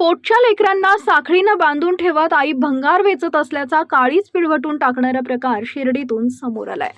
पोटच्या लेकरांना साखळीनं बांधून ठेवत आई भंगार वेचत असल्याचा काळीच पिळवटून टाकणारा प्रकार शिर्डीतून समोर आलाय.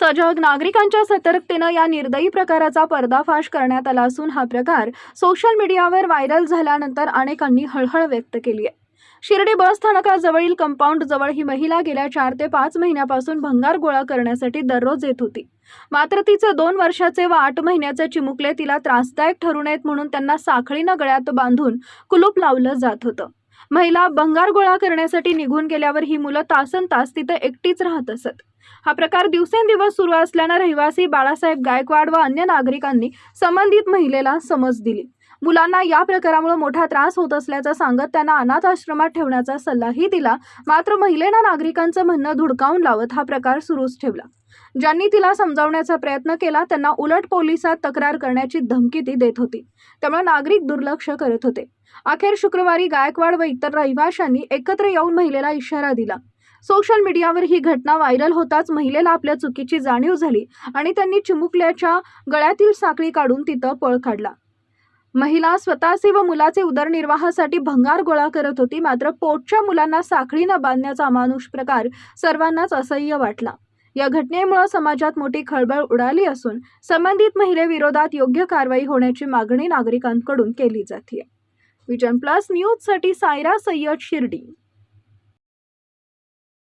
सजग नागरिकांच्या सतर्कतेनं या निर्दयी प्रकाराचा पर्दाफाश करण्यात आला असून हा प्रकार सोशल मीडियावर व्हायरल झाल्यानंतर अनेकांनी हळहळ व्यक्त केली आहे. शिर्डी बस स्थानकाजवळील कंपाऊंड जवळ ही महिला गेल्या चार ते पाच महिन्यापासून भंगार गोळा करण्यासाठी दररोज येत होती. मात्र तिचे दोन वर्षाचे व आठ महिन्याचे चिमुकले तिला त्रासदायक ठरू नयेत म्हणून त्यांना साखळीनं गळ्यात बांधून कुलूप लावलं जात होतं. महिला भंगार गोळा करण्यासाठी निघून गेल्यावर ही मुलं तासन तास तिथं एकटीच राहत असत. हा प्रकार दिवसेंदिवस सुरू असल्यानं रहिवासी बाळासाहेब गायकवाड व अन्य नागरिकांनी संबंधित महिलेला समज दिली. मुलांना या प्रकारामुळे मोठा त्रास होत असल्याचं सांगत त्यांना अनाथ आश्रमात ठेवण्याचा सल्लाही दिला. मात्र महिलेनं नागरिकांचं म्हणणं धुडकावून लावत हा प्रकार सुरूच ठेवला. ज्यांनी तिला समजावण्याचा प्रयत्न केला त्यांना उलट पोलिसात तक्रार करण्याची धमकी ती देत होती. त्यामुळे नागरिक दुर्लक्ष करत होते. अखेर शुक्रवारी गायकवाड व इतर रहिवाशांनी एकत्र येऊन महिलेला इशारा दिला. सोशल मीडियावर ही घटना व्हायरल होताच महिलेला आपल्या चुकीची जाणीव झाली आणि त्यांनी चिमुकल्याच्या गळ्यातील साखळी काढून तिथं पळ काढला. महिला स्वतःचे व मुलाचे उदरनिर्वाहासाठी भंगार गोळा करत होती मात्र पोटच्या मुलांना साखळीनं बांधण्याचा अमानुष प्रकार सर्वांनाच असह्य वाटला. या घटनेमुळे समाजात मोठी खळबळ उडाली असून संबंधित महिलेविरोधात योग्य कारवाई होण्याची मागणी नागरिकांकडून केली जाते विजन प्लस न्यूजसाठी सायरा सय्यद शिर्डी.